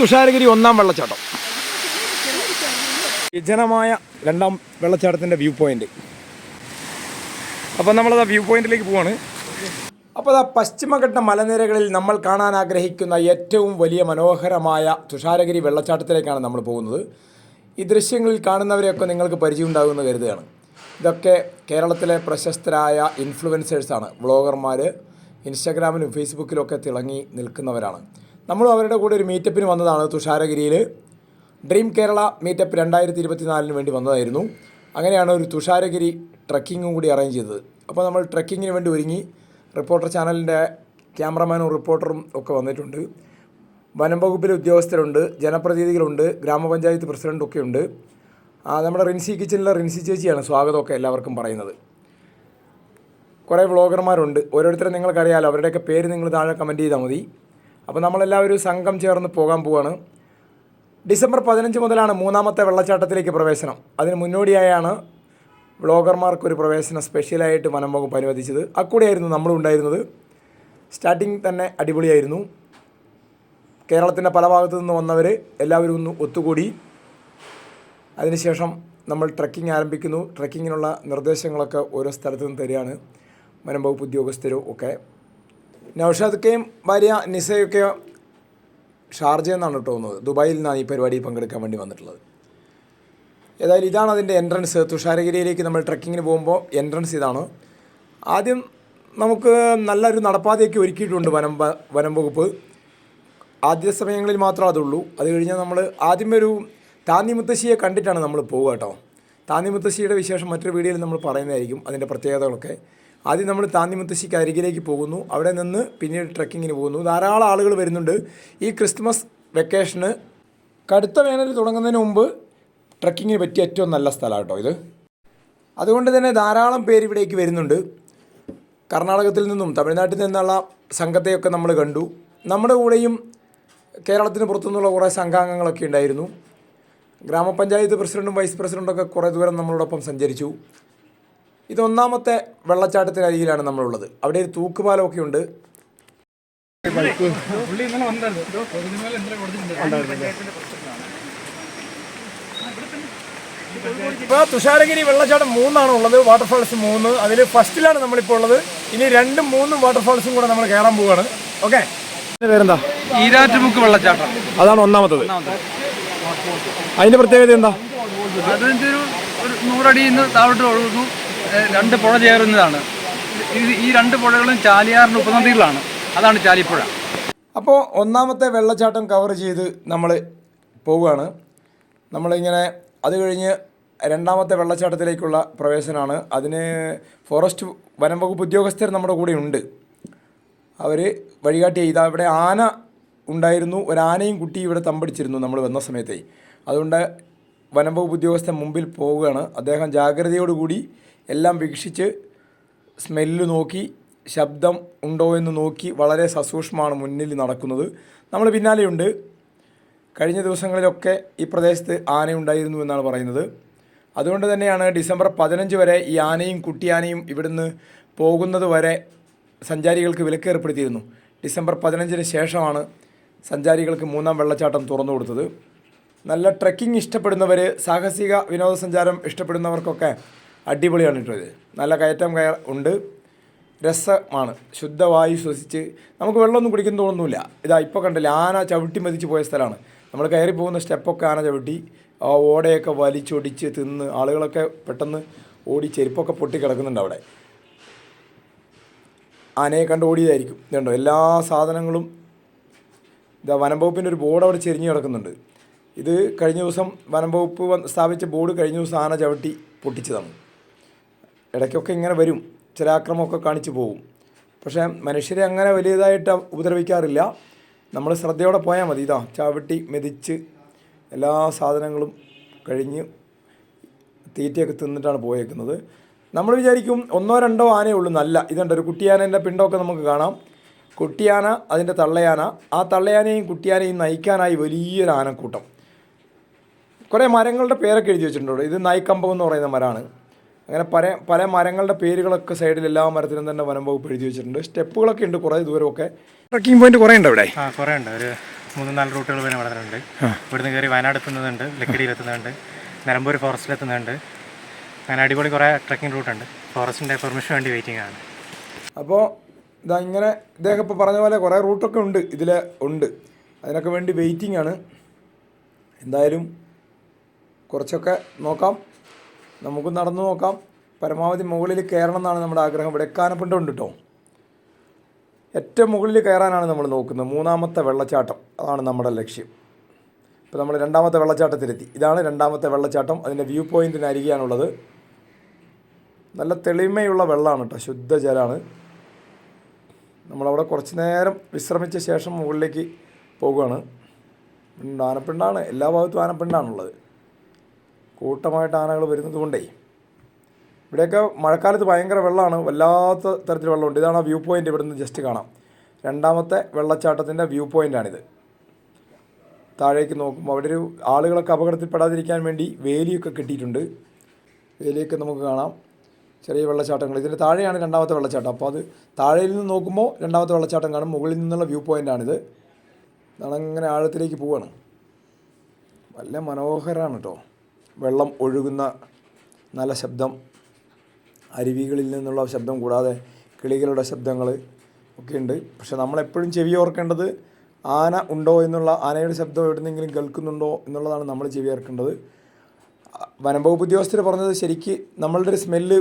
തുഷാരഗിരി ഒന്നാം വെള്ളച്ചാട്ടം. വിജനമായ രണ്ടാം വെള്ളച്ചാട്ടത്തിന്റെ വ്യൂ പോയിന്റ്. അപ്പോൾ നമ്മളത് വ്യൂ പോയിന്റിലേക്ക് പോവാണ്. അപ്പോൾ ആ പശ്ചിമഘട്ട മലനിരകളിൽ നമ്മൾ കാണാൻ ആഗ്രഹിക്കുന്ന ഏറ്റവും വലിയ മനോഹരമായ തുഷാരഗിരി വെള്ളച്ചാട്ടത്തിലേക്കാണ് നമ്മൾ പോകുന്നത്. ഈ ദൃശ്യങ്ങളിൽ കാണുന്നവരെയൊക്കെ നിങ്ങൾക്ക് പരിചയം ഉണ്ടാകുമെന്ന് കരുതുകയാണ്. ഇതൊക്കെ കേരളത്തിലെ പ്രശസ്തരായ ഇൻഫ്ലുവൻസേഴ്സാണ് വ്ളോഗർമാർ ഇൻസ്റ്റാഗ്രാമിലും ഫേസ്ബുക്കിലും ഒക്കെ തിളങ്ങി നിൽക്കുന്നവരാണ്. നമ്മളും അവരുടെ കൂടെ ഒരു മീറ്റപ്പിന് വന്നതാണ് തുഷാരഗിരിയിൽ ഡ്രീം കേരള മീറ്റപ്പ് രണ്ടായിരത്തി ഇരുപത്തിനാലിന് വേണ്ടി വന്നതായിരുന്നു. അങ്ങനെയാണ് ഒരു തുഷാരഗിരി ട്രക്കിങ്ങും കൂടി അറേഞ്ച് ചെയ്തത്. അപ്പോൾ നമ്മൾ ട്രക്കിങ്ങിന് വേണ്ടി ഒരുങ്ങി. റിപ്പോർട്ടർ ചാനലിന്റെ ക്യാമറമാനും റിപ്പോർട്ടറും ഒക്കെ വന്നിട്ടുണ്ട്. വനം വകുപ്പിലെ ഉദ്യോഗസ്ഥരുണ്ട് ജനപ്രതിനിധികളുണ്ട് ഗ്രാമപഞ്ചായത്ത് പ്രസിഡന്റ് ഒക്കെ ഉണ്ട്. നമ്മുടെ റിൻസി കിച്ചണിലെ റിൻസി ചേച്ചിയാണ് സ്വാഗതമൊക്കെ എല്ലാവർക്കും പറയുന്നത്. കുറേ വ്ളോഗർമാരുണ്ട്. ഓരോരുത്തരും നിങ്ങൾക്കറിയാലോ അവരുടെയൊക്കെ പേര് നിങ്ങൾ താഴെ കമന്റ് ചെയ്താൽ മതി. അപ്പോൾ നമ്മളെല്ലാവരും സംഘം ചേർന്ന് പോകാൻ പോവാണ്. ഡിസംബർ പതിനഞ്ച് മുതലാണ് മൂന്നാമത്തെ വെള്ളച്ചാട്ടത്തിലേക്ക് പ്രവേശനം. അതിന് മുന്നോടിയായാണ് വ്ളോഗർമാർക്കൊരു പ്രവേശനം സ്പെഷ്യലായിട്ട് വനം വകുപ്പ് അനുവദിച്ചത്. അക്കൂടെയായിരുന്നു നമ്മളും ഉണ്ടായിരുന്നത്. സ്റ്റാർട്ടിങ് തന്നെ അടിപൊളിയായിരുന്നു. കേരളത്തിന്റെ പല ഭാഗത്തു നിന്ന് വന്നവർ എല്ലാവരും ഒന്ന് ഒത്തുകൂടി. അതിനുശേഷം നമ്മൾ ട്രക്കിംഗ് ആരംഭിക്കുന്നു. ട്രക്കിങ്ങിനുള്ള നിർദ്ദേശങ്ങളൊക്കെ ഓരോ സ്ഥലത്തു നിന്ന് തരികയാണ്. വനം വകുപ്പ് ഉദ്യോഗസ്ഥരും ഒക്കെ. നൗഷാദൊക്കെയും ഭാര്യ നിസയൊക്കെ ഷാർജ എന്നാണ് തോന്നുന്നത്. ദുബായിൽ നിന്നാണ് ഈ പരിപാടി പങ്കെടുക്കാൻ വേണ്ടി വന്നിട്ടുള്ളത്. ഏതായാലും ഇതാണ് അതിന്റെ എൻട്രൻസ് തുഷാരഗിരിയിലേക്ക് നമ്മൾ ട്രക്കിങ്ങിന് പോകുമ്പോൾ എൻട്രൻസ് ഇതാണ്. ആദ്യം നമുക്ക് നല്ലൊരു നടപ്പാതയൊക്കെ ഒരുക്കിയിട്ടുണ്ട് വനം വനം വകുപ്പ്. ആദ്യ സമയങ്ങളിൽ മാത്രമേ അതുള്ളൂ. അത് കഴിഞ്ഞാൽ നമ്മൾ ആദ്യമേ ഒരു താന്നി മുത്തശ്ശിയെ കണ്ടിട്ടാണ് നമ്മൾ പോവുക കേട്ടോ. താന്നി മുത്തശ്ശിയുടെ വിശേഷം മറ്റൊരു വീഡിയോയിൽ നമ്മൾ പറയുന്നതായിരിക്കും അതിന്റെ പ്രത്യേകതകളൊക്കെ. ആദ്യം നമ്മൾ താന്തി മുത്തശ്ശിക്ക് അരികിലേക്ക് പോകുന്നു. അവിടെ നിന്ന് പിന്നീട് ട്രക്കിങ്ങിന് പോകുന്നു. ധാരാളം ആളുകൾ വരുന്നുണ്ട്. ഈ ക്രിസ്മസ് വെക്കേഷന് കടുത്ത വേനൽ തുടങ്ങുന്നതിന് മുമ്പ് ട്രക്കിങ്ങിന് പറ്റിയ ഏറ്റവും നല്ല സ്ഥലമാണ് കേട്ടോ ഇത്. അതുകൊണ്ട് തന്നെ ധാരാളം പേര് ഇവിടേക്ക് വരുന്നുണ്ട്. കർണാടകത്തിൽ നിന്നും തമിഴ്നാട്ടിൽ നിന്നുള്ള സംഘത്തെയൊക്കെ നമ്മൾ കണ്ടു. നമ്മുടെ കൂടെയും കേരളത്തിന് പുറത്തുനിന്നുള്ള കുറേ സംഘാംഗങ്ങളൊക്കെ ഉണ്ടായിരുന്നു. ഗ്രാമപഞ്ചായത്ത് പ്രസിഡന്റും വൈസ് പ്രസിഡന്റും ഒക്കെ കുറേ ദൂരം നമ്മളോടൊപ്പം സഞ്ചരിച്ചു. ഇത് ഒന്നാമത്തെ വെള്ളച്ചാട്ടത്തിനരികിലാണ് നമ്മളുള്ളത്. അവിടെ ഒരു തൂക്കുപാലമൊക്കെ ഉണ്ട്. ഇപ്പോൾ തുഷാരഗിരി വെള്ളച്ചാട്ടം മൂന്നാണ് ഉള്ളത്. വാട്ടർഫാൾസ് മൂന്ന്. അതിൽ ഫസ്റ്റിലാണ് നമ്മളിപ്പോൾ ഉള്ളത്. ഇനി രണ്ടും മൂന്നും വാട്ടർഫാൾസും കൂടെ നമ്മൾ കയറാൻ പോവുകയാണ് ഓക്കെ പേരെന്താ? ഈരാറ്റുമുക്ക് വെള്ളച്ചാട്ടം. അതാണ് ഒന്നാമത്തത്. അതിന്റെ പ്രത്യേകത എന്താ? നൂറടിയിൽ നിന്ന് താഴോട്ട് ഒഴുകുന്നു. രണ്ട് പുഴ ചേരുന്നതാണ്. ഈ രണ്ട് പുഴകളും ചാലിയാറിന്റെ ഉപനദികളാണ്. അതാണ് ചാലിപ്പുഴ. അപ്പോൾ ഒന്നാമത്തെ വെള്ളച്ചാട്ടം കവർ ചെയ്ത് നമ്മൾ പോവുകയാണ്. നമ്മളിങ്ങനെ അത് കഴിഞ്ഞ് രണ്ടാമത്തെ വെള്ളച്ചാട്ടത്തിലേക്കുള്ള പ്രവേശനമാണ്. അതിന് ഫോറസ്റ്റ് വനം വകുപ്പ് ഉദ്യോഗസ്ഥർ നമ്മുടെ കൂടെ ഉണ്ട്. അവർ വഴികാട്ടി ചെയ്ത ഇവിടെ ആന ഉണ്ടായിരുന്നു. ഒരാനയും കുട്ടി ഇവിടെ തമ്പടിച്ചിരുന്നു നമ്മൾ വന്ന സമയത്തേ. അതുകൊണ്ട് വനം വകുപ്പ് ഉദ്യോഗസ്ഥൻ മുമ്പിൽ പോവുകയാണ്. അദ്ദേഹം ജാഗ്രതയോടുകൂടി എല്ലാം വീക്ഷിച്ച് സ്മെല്ല് നോക്കി ശബ്ദം ഉണ്ടോ എന്ന് നോക്കി വളരെ സസൂക്ഷ്മമാണ് മുന്നിൽ നടക്കുന്നത്. നമ്മൾ പിന്നാലെയുണ്ട്. കഴിഞ്ഞ ദിവസങ്ങളിലൊക്കെ ഈ പ്രദേശത്ത് ആനയുണ്ടായിരുന്നു എന്നാണ് പറയുന്നത്. അതുകൊണ്ട് തന്നെയാണ് ഡിസംബർ പതിനഞ്ച് വരെ ഈ ആനയും കുട്ടിയാനയും ഇവിടുന്ന് പോകുന്നത് വരെ സഞ്ചാരികൾക്ക് വിലക്ക് ഏർപ്പെടുത്തിയിരുന്നു ഡിസംബർ പതിനഞ്ചിന് ശേഷമാണ് സഞ്ചാരികൾക്ക് മൂന്നാം വെള്ളച്ചാട്ടം തുറന്നു കൊടുത്തത്. നല്ല ട്രക്കിംഗ് ഇഷ്ടപ്പെടുന്നവർ സാഹസിക വിനോദസഞ്ചാരം ഇഷ്ടപ്പെടുന്നവർക്കൊക്കെ അടിപൊളിയാണ് കേട്ടോ ഇത് നല്ല കയറ്റം കയർ ഉണ്ട്. രസമാണ്. ശുദ്ധവായു ശ്വസിച്ച് നമുക്ക് വെള്ളമൊന്നും കുടിക്കുന്ന തോന്നുന്നില്ല ഇതാ ഇപ്പോൾ കണ്ടില്ല ആന ചവിട്ടി മതിച്ച് പോയ സ്ഥലമാണ്. നമ്മൾ കയറി പോകുന്ന സ്റ്റെപ്പൊക്കെ ആന ചവിട്ടി ആ ഓടയൊക്കെ വലിച്ചൊടിച്ച് തിന്ന് ആളുകളൊക്കെ പെട്ടെന്ന് ഓടി ചെരുപ്പൊക്കെ പൊട്ടി കിടക്കുന്നുണ്ട് അവിടെ. ആനയെ കണ്ട് ഓടിയതായിരിക്കും. ഇതുണ്ടോ? എല്ലാ സാധനങ്ങളും ഇതാ വനം വകുപ്പിന്റെ ഒരു ബോർഡ് അവിടെ ചെരിഞ്ഞ് കിടക്കുന്നുണ്ട്. ഇത് കഴിഞ്ഞ ദിവസം വനം വകുപ്പ് സ്ഥാപിച്ച ബോർഡ് കഴിഞ്ഞ ദിവസം ആന ചവിട്ടി പൊട്ടിച്ചതാണ്. ഇടയ്ക്കൊക്കെ ഇങ്ങനെ വരും. ചില ആക്രമമൊക്കെ കാണിച്ചു പോകും. പക്ഷേ മനുഷ്യരെ അങ്ങനെ വലിയതായിട്ട് ഉപദ്രവിക്കാറില്ല. നമ്മൾ ശ്രദ്ധയോടെ പോയാൽ മതി. ഇതാ ചവിട്ടി മെതിച്ച് എല്ലാ സാധനങ്ങളും കഴിഞ്ഞ് തീറ്റയൊക്കെ തിന്നിട്ടാണ് പോയേക്കുന്നത്. നമ്മൾ വിചാരിക്കും ഒന്നോ രണ്ടോ ആനയേ ഉള്ളൂ. നല്ല ഇതുണ്ട് ഒരു കുട്ടിയാനേന്റെ പിണ്ടമൊക്കെ നമുക്ക് കാണാം. കുട്ടിയാന അതിന്റെ തള്ളയാന. ആ തള്ളയാനയും കുട്ടിയാനയും നയിക്കാനായി വലിയൊരു ആനക്കൂട്ടം. കുറേ മരങ്ങളുടെ പേരൊക്കെ എഴുതി വെച്ചിട്ടുണ്ട് ഇത് നായ്ക്കമ്പം എന്ന് പറയുന്ന മരമാണ്. അങ്ങനെ പല പല മരങ്ങളുടെ പേരുകളൊക്കെ സൈഡിൽ എല്ലാ മരത്തിനും തന്നെ വനം വകുപ്പ് എഴുതി വെച്ചിട്ടുണ്ട്. സ്റ്റെപ്പുകളൊക്കെ ഉണ്ട് കുറേ ദൂരമൊക്കെ. ട്രക്കിംഗ് പോയിന്റ് കുറേ ഉണ്ട് അവിടെ ആ കുറേ ഉണ്ട്. ഒരു മൂന്ന് നാല് റൂട്ടുകൾ പിന്നെ ഇവിടെ ഉണ്ട് ഇവിടുന്ന് കയറി വയനാട് എത്തുന്നതുണ്ട് ലക്കിടിയിൽ എത്തുന്നുണ്ട് നിലമ്പൂർ ഫോറസ്റ്റിൽ എത്തുന്നുണ്ട് അങ്ങനെ അടിപൊളി കുറേ ട്രക്കിംഗ് റൂട്ടുണ്ട് ഫോറസ്റ്റിന്റെ പെർമിഷൻ വേണ്ടി വെയിറ്റിംഗ് ആണ്. അപ്പോൾ ഇതാ ഇങ്ങനെ ഇദ്ദേഹം ഇപ്പോൾ പറഞ്ഞ പോലെ കുറേ റൂട്ടൊക്കെ ഉണ്ട് ഇതിൽ ഉണ്ട്. അതിനൊക്കെ വേണ്ടി വെയിറ്റിംഗ് ആണ്. എന്തായാലും കുറച്ചൊക്കെ നോക്കാം. നമുക്ക് നടന്നു നോക്കാം. പരമാവധി മുകളിൽ കയറണം എന്നാണ് നമ്മുടെ ആഗ്രഹം. ഇവിടെ കാനപ്പുണ്ട് ഉണ്ട് കേട്ടോ ഏറ്റവും മുകളിൽ കയറാനാണ് നമ്മൾ നോക്കുന്നത്. മൂന്നാമത്തെ വെള്ളച്ചാട്ടം. അതാണ് നമ്മുടെ ലക്ഷ്യം. ഇപ്പോൾ നമ്മൾ രണ്ടാമത്തെ വെള്ളച്ചാട്ടത്തിലെത്തി. ഇതാണ് രണ്ടാമത്തെ വെള്ളച്ചാട്ടം. അതിന്റെ വ്യൂ പോയിന്റിന് അരികെയാണുള്ളത്. നല്ല തെളിമയുള്ള വെള്ളമാണ് കേട്ടോ ശുദ്ധജലമാണ് നമ്മളവിടെ കുറച്ച് നേരം വിശ്രമിച്ച ശേഷം മുകളിലേക്ക് പോവുകയാണ് ആനപ്പിണ്ടാണ്. എല്ലാ ഭാഗത്തും ആനപ്പിണ്ടാണുള്ളത്. കൂട്ടമായിട്ട് ആനകൾ വരുന്നത് കൊണ്ടേ. ഇവിടെയൊക്കെ മഴക്കാലത്ത് ഭയങ്കര വെള്ളമാണ്. വല്ലാത്ത തരത്തിൽ വെള്ളമുണ്ട്. ഇതാണ് ആ വ്യൂ പോയിന്റ് ഇവിടുന്ന് ജസ്റ്റ് കാണാം. രണ്ടാമത്തെ വെള്ളച്ചാട്ടത്തിന്റെ വ്യൂ പോയിന്റാണിത് താഴേക്ക് നോക്കുമ്പോൾ അവിടെ ഒരു ആളുകളൊക്കെ അപകടത്തിൽപ്പെടാതിരിക്കാൻ വേണ്ടി വേലിയൊക്കെ കെട്ടിയിട്ടുണ്ട്. വേലിയൊക്കെ നമുക്ക് കാണാം. ചെറിയ വെള്ളച്ചാട്ടങ്ങൾ. ഇതിന്റെ താഴെയാണ് രണ്ടാമത്തെ വെള്ളച്ചാട്ടം. അപ്പോൾ അത് താഴെയിൽ നിന്ന് നോക്കുമ്പോൾ രണ്ടാമത്തെ വെള്ളച്ചാട്ടം കാണും. മുകളിൽ നിന്നുള്ള വ്യൂ പോയിന്റാണിത് അങ്ങനെ ആഴത്തിലേക്ക് പോവാണ്. നല്ല മനോഹരമാണ് കേട്ടോ വെള്ളം ഒഴുകുന്ന നല്ല ശബ്ദം അരുവികളിൽ നിന്നുള്ള ശബ്ദം കൂടാതെ കിളികളുടെ ശബ്ദങ്ങൾ ഒക്കെയുണ്ട് പക്ഷെ നമ്മളെപ്പോഴും ചെവി ഓർക്കേണ്ടത് ആന ഉണ്ടോ എന്നുള്ള ആനയുടെ ശബ്ദം എവിടുന്നെങ്കിലും കേൾക്കുന്നുണ്ടോ എന്നുള്ളതാണ് നമ്മൾ ചെവി ഓർക്കേണ്ടത്. വനംവകുപ്പ് ഉദ്യോഗസ്ഥർ പറഞ്ഞത് ശരിക്ക് നമ്മളുടെ ഒരു സ്മെല്ല്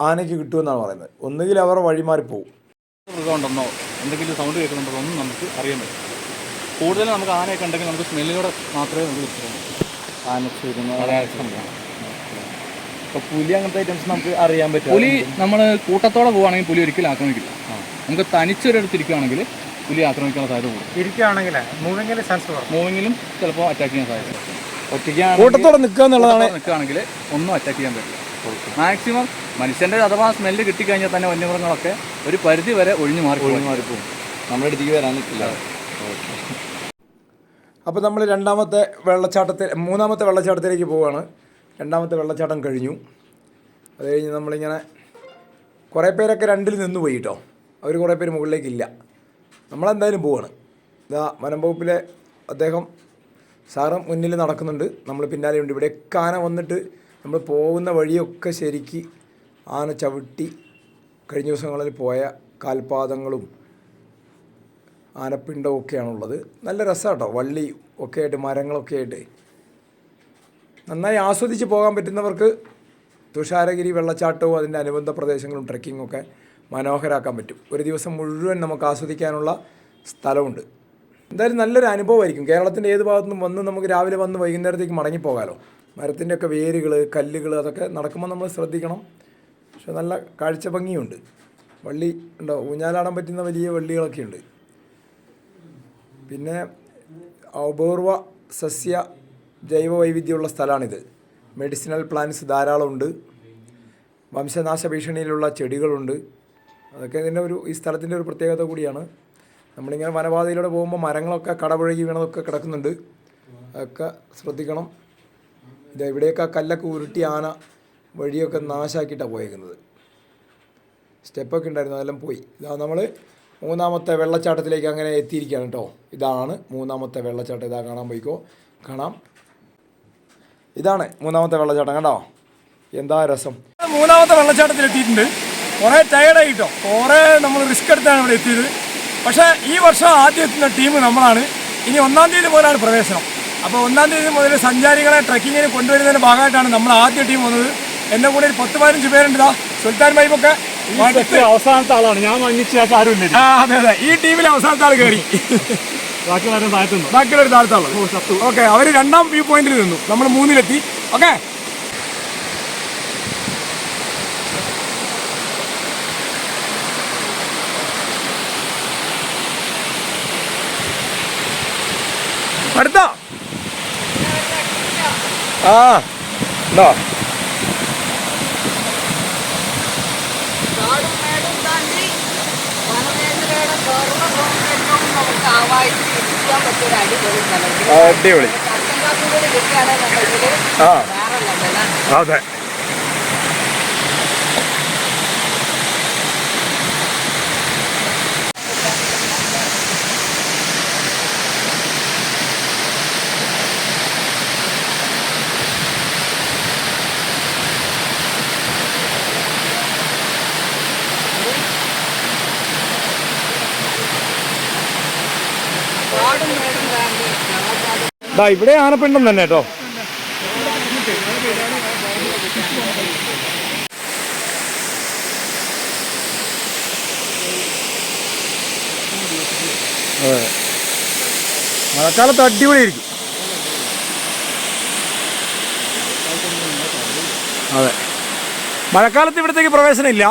ആനയ്ക്ക് കിട്ടുമെന്നാണ് പറയുന്നത്. ഒന്നുകിൽ അവർ വഴിമാറിപ്പോവും. മൃഗമുണ്ടെന്നോ എന്തെങ്കിലും സൗണ്ട് കേൾക്കുന്നുണ്ടോ? ഒന്നും നമുക്ക് അറിയാൻ പറ്റും കൂടുതലും നമുക്ക് ആനയൊക്കെ ഉണ്ടെങ്കിൽ നമുക്ക് സ്മെല്ലിലൂടെ മാത്രമേ നമുക്ക് അപ്പോൾ പുലി അങ്ങനത്തെ ഐറ്റംസ് നമുക്ക് അറിയാൻ പറ്റും. പുലി നമ്മൾ കൂട്ടത്തോടെ പോവുകയാണെങ്കിൽ പുലി ഒരിക്കലും ആക്രമിക്കില്ല. നമുക്ക് തനിച്ചൊരിടത്ത് ഇരിക്കുകയാണെങ്കിൽ പുലി ആക്രമിക്കാനുള്ള സാധ്യത കൂടും ഇരിക്കുകയാണെങ്കിൽ മൂവിങ്ങിൽ സെൻസ് കുറവ്. മൂവിങ്ങിലും ചിലപ്പോൾ അറ്റാക്ക് ചെയ്യാൻ സാധ്യത ഒറ്റയ്ക്കാണ് കൂട്ടത്തോടെ നിൽക്കുക എന്നുള്ളതാണ് നിൽക്കുകയാണെങ്കിൽ ഒന്നും അറ്റാക്ക് ചെയ്യാൻ പറ്റില്ല. മാക്സിമം മനുഷ്യന്റെ അഥവാ സ്മെല്ല് കിട്ടിക്കഴിഞ്ഞാൽ തന്നെ വന്യമൃഗങ്ങളൊക്കെ ഒരു പരിധി വരെ ഒഴിഞ്ഞു മാറി ഒഴിഞ്ഞു മാറിപ്പോകും. നമ്മുടെ അടുത്തേക്ക് വരാൻ നിൽക്കില്ല. അപ്പോൾ നമ്മൾ രണ്ടാമത്തെ വെള്ളച്ചാട്ടത്തിൽ മൂന്നാമത്തെ വെള്ളച്ചാട്ടത്തിലേക്ക് പോവുകയാണ് രണ്ടാമത്തെ വെള്ളച്ചാട്ടം കഴിഞ്ഞു. അത് കഴിഞ്ഞ് നമ്മളിങ്ങനെ കുറേ പേരൊക്കെ രണ്ടിൽ നിന്ന് പോയി കേട്ടോ അവർ കുറേ പേര് മുകളിലേക്കില്ല. നമ്മളെന്തായാലും പോവാണ്. ഇതാ വനം വകുപ്പിലെ അദ്ദേഹം സാറ് മുന്നിൽ നടക്കുന്നുണ്ട്. നമ്മൾ പിന്നാലെയുണ്ട് ഇവിടെ ആന വന്നിട്ട് നമ്മൾ പോകുന്ന വഴിയൊക്കെ ശരിക്ക് ആന ചവിട്ടി കഴിഞ്ഞ ദിവസങ്ങളിൽ പോയ കാൽപാദങ്ങളും ആനപ്പിണ്ടവും ഒക്കെയാണുള്ളത് നല്ല രസമാട്ടോ വള്ളി ഒക്കെ ആയിട്ട് മരങ്ങളൊക്കെ ആയിട്ട് നന്നായി ആസ്വദിച്ച് പോകാൻ പറ്റുന്നവർക്ക് തുഷാരഗിരി വെള്ളച്ചാട്ടവും അതിന്റെ അനുബന്ധ പ്രദേശങ്ങളും ട്രക്കിങ്ങും ഒക്കെ മനോഹരാക്കാൻ പറ്റും. ഒരു ദിവസം മുഴുവൻ നമുക്ക് ആസ്വദിക്കാനുള്ള സ്ഥലമുണ്ട്. എന്തായാലും നല്ലൊരു അനുഭവമായിരിക്കും. കേരളത്തിന്റെ ഏത് ഭാഗത്തു നിന്നും വന്ന് നമുക്ക് രാവിലെ വന്ന് വൈകുന്നേരത്തേക്ക് മടങ്ങിപ്പോകാമല്ലോ മരത്തിന്റെ ഒക്കെ വേരുകൾ കല്ലുകൾ അതൊക്കെ നടക്കുമ്പോൾ നമ്മൾ ശ്രദ്ധിക്കണം. പക്ഷെ നല്ല കാഴ്ച ഭംഗിയുണ്ട്. വള്ളി ഉണ്ടോ? ഊഞ്ഞാലാടാൻ പറ്റുന്ന വലിയ വള്ളികളൊക്കെ ഉണ്ട് പിന്നെ അപൂർവ സസ്യ ജൈവ വൈവിധ്യമുള്ള സ്ഥലമാണിത്. മെഡിസിനൽ പ്ലാന്റ്സ് ധാരാളമുണ്ട്. വംശനാശ ഭീഷണിയിലുള്ള ചെടികളുണ്ട്. അതൊക്കെ ഇതിന്റെ ഒരു ഈ സ്ഥലത്തിന്റെ ഒരു പ്രത്യേകത കൂടിയാണ്. നമ്മളിങ്ങനെ വനപാതയിലൂടെ പോകുമ്പോൾ മരങ്ങളൊക്കെ കടപുഴകി വീണതൊക്കെ കിടക്കുന്നുണ്ട്. അതൊക്കെ ശ്രദ്ധിക്കണം. ഇത് ഇവിടെയൊക്കെ കല്ലൊക്കെ ഉരുട്ടി ആന വഴിയൊക്കെ നാശാക്കിയിട്ടാണ് പോയേക്കുന്നത്. സ്റ്റെപ്പൊക്കെ ഉണ്ടായിരുന്നു അതെല്ലാം പോയി. ഇതാ നമ്മൾ മൂന്നാമത്തെ വെള്ളച്ചാട്ടത്തിലേക്ക് അങ്ങനെ എത്തിയിരിക്കുകയാണ് കേട്ടോ. ഇതാണ് മൂന്നാമത്തെ വെള്ളച്ചാട്ടം. ഇതാ കാണാൻ പോയിക്കോ. കാണാം. ഇതാണ് മൂന്നാമത്തെ വെള്ളച്ചാട്ടം കണ്ടോ? എന്താ രസം. മൂന്നാമത്തെ വെള്ളച്ചാട്ടത്തിൽ എത്തിയിട്ടുണ്ട്. കുറേ ടയർഡായി കേട്ടോ. കുറേ നമ്മൾ റിസ്ക് എടുത്താണ് ഇവിടെ എത്തിയത്. പക്ഷേ ഈ വർഷം ആദ്യം എത്തുന്ന ടീം നമ്മളാണ്. ഇനി ഒന്നാം തീയതി മുതലാണ് പ്രവേശനം. അപ്പോൾ ഒന്നാം തീയതി മുതൽ സഞ്ചാരികളെ ട്രക്കിങ്ങിന് കൊണ്ടുവരുന്നതിന്റെ ഭാഗമായിട്ടാണ് നമ്മൾ ആദ്യ ടീം വന്നത്. എന്റെ കൂടെ ഒരു പത്ത് പതിനഞ്ച് പേരുണ്ട് സുൽത്താൻ ബൈബൊക്കെ അവസാനത്തെ ആളാണ്. ഞാൻ മഞ്ഞിച്ച ആരും ഇല്ല അതെ അതെ. ഈ ടീമിലെ അവസാനത്തെ ആൾ കയറി ബാക്കിയുള്ളവരും താഴ്ത്തുന്നു ബാക്കിയുള്ളൊരു താഴത്തുള്ളത് ഓക്കെ അവർ രണ്ടാം വ്യൂ പോയിന്റിൽ നിന്നു. നമ്മൾ മൂന്നിലെത്തി. ഓക്കെ? അടുത്ത? ആ ഉണ്ടോ കാടും മേടും താണ്ടി വനമേഖലയുടെ തുറന്ന സൗന്ദര്യവും നമുക്ക് ആവാഹിച്ച് ഇരിക്കാൻ പറ്റിയ ഒരു അടിപൊളി ആ അതെ. ദാ ഇവിടെ ആനപ്പിണ്ടം തന്നെ കേട്ടോ. അതെ. മഴക്കാലത്ത് അടിപൊളിയായിരിക്കും അതെ. മഴക്കാലത്ത് ഇവിടത്തേക്ക് പ്രവേശനമില്ല.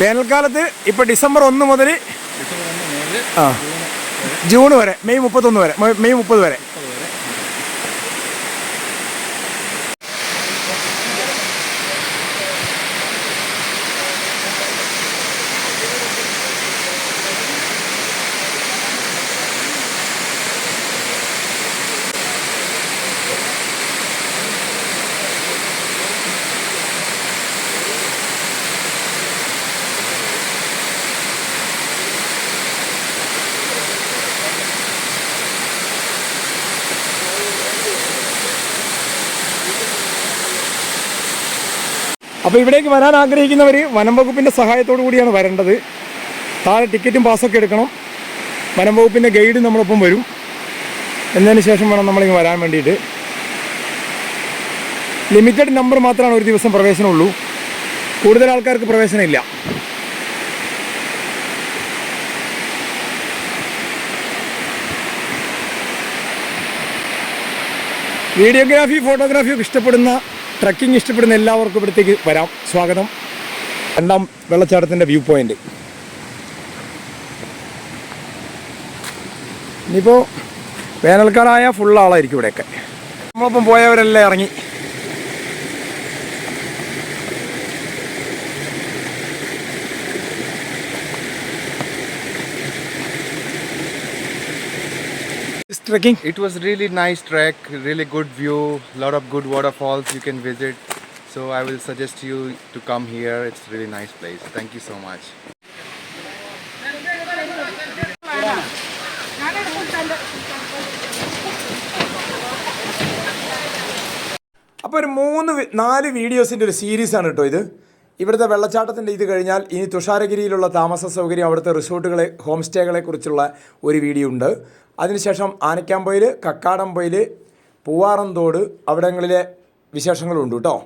വേനൽക്കാലത്ത് ഇപ്പം ഡിസംബർ ഒന്ന് മുതൽ ആ ജൂൺ വരെ മെയ് മുപ്പത്തൊന്ന് വരെ മെയ് മുപ്പത് വരെ. അപ്പോൾ ഇവിടേക്ക് വരാൻ ആഗ്രഹിക്കുന്നവർ വനം വകുപ്പിന്റെ സഹായത്തോടു കൂടിയാണ് വരേണ്ടത്. താഴെ ടിക്കറ്റും പാസ്സൊക്കെ എടുക്കണം. വനം വകുപ്പിന്റെ ഗൈഡ് നമ്മളൊപ്പം വരും. എന്നതിന് ശേഷം വേണം നമ്മളിങ്ങ് വരാൻ വേണ്ടിയിട്ട്. ലിമിറ്റഡ് നമ്പർ മാത്രമാണ് ഒരു ദിവസം പ്രവേശനമുള്ളൂ. കൂടുതൽ ആൾക്കാർക്ക് പ്രവേശനമില്ല. വീഡിയോഗ്രാഫി ഫോട്ടോഗ്രാഫി ഒക്കെ ഇഷ്ടപ്പെടുന്ന ട്രക്കിംഗ് ഇഷ്ടപ്പെടുന്ന എല്ലാവർക്കും ഇവിടത്തേക്ക് വരാം. സ്വാഗതം. രണ്ടാം വെള്ളച്ചാട്ടത്തിന്റെ വ്യൂ പോയിന്റ്. ഇനിയിപ്പോൾ വേനൽക്കാലായ ഫുൾ ഇവിടെയൊക്കെ. നമ്മളിപ്പം പോയവരെല്ലാം ഇറങ്ങി. Trekking It was really nice trek, really good view, lot of good waterfalls you can visit. So I will suggest you to come here. It's really nice place. Thank you so much. അപ്പോൾ ഒരു മൂന്ന് നാല് വീഡിയോസിന്റെ ഒരു സീരീസാണ് കേട്ടോ ഇത് ഇവിടുത്തെ വെള്ളച്ചാട്ടത്തിന്റെ ഇത് കഴിഞ്ഞാൽ ഇനി തുഷാരഗിരിയിലുള്ള താമസ സൗകര്യം അവിടുത്തെ റിസോർട്ടുകളെ ഹോം സ്റ്റേകളെ കുറിച്ചുള്ള ഒരു വീഡിയോ ഉണ്ട്. അതിനുശേഷം ആനക്കാമ്പൊയിൽ കക്കാടംപൊയിൽ പൂവാറന്തോട് അവിടങ്ങളിലെ വിശേഷങ്ങളുണ്ട് കേട്ടോ.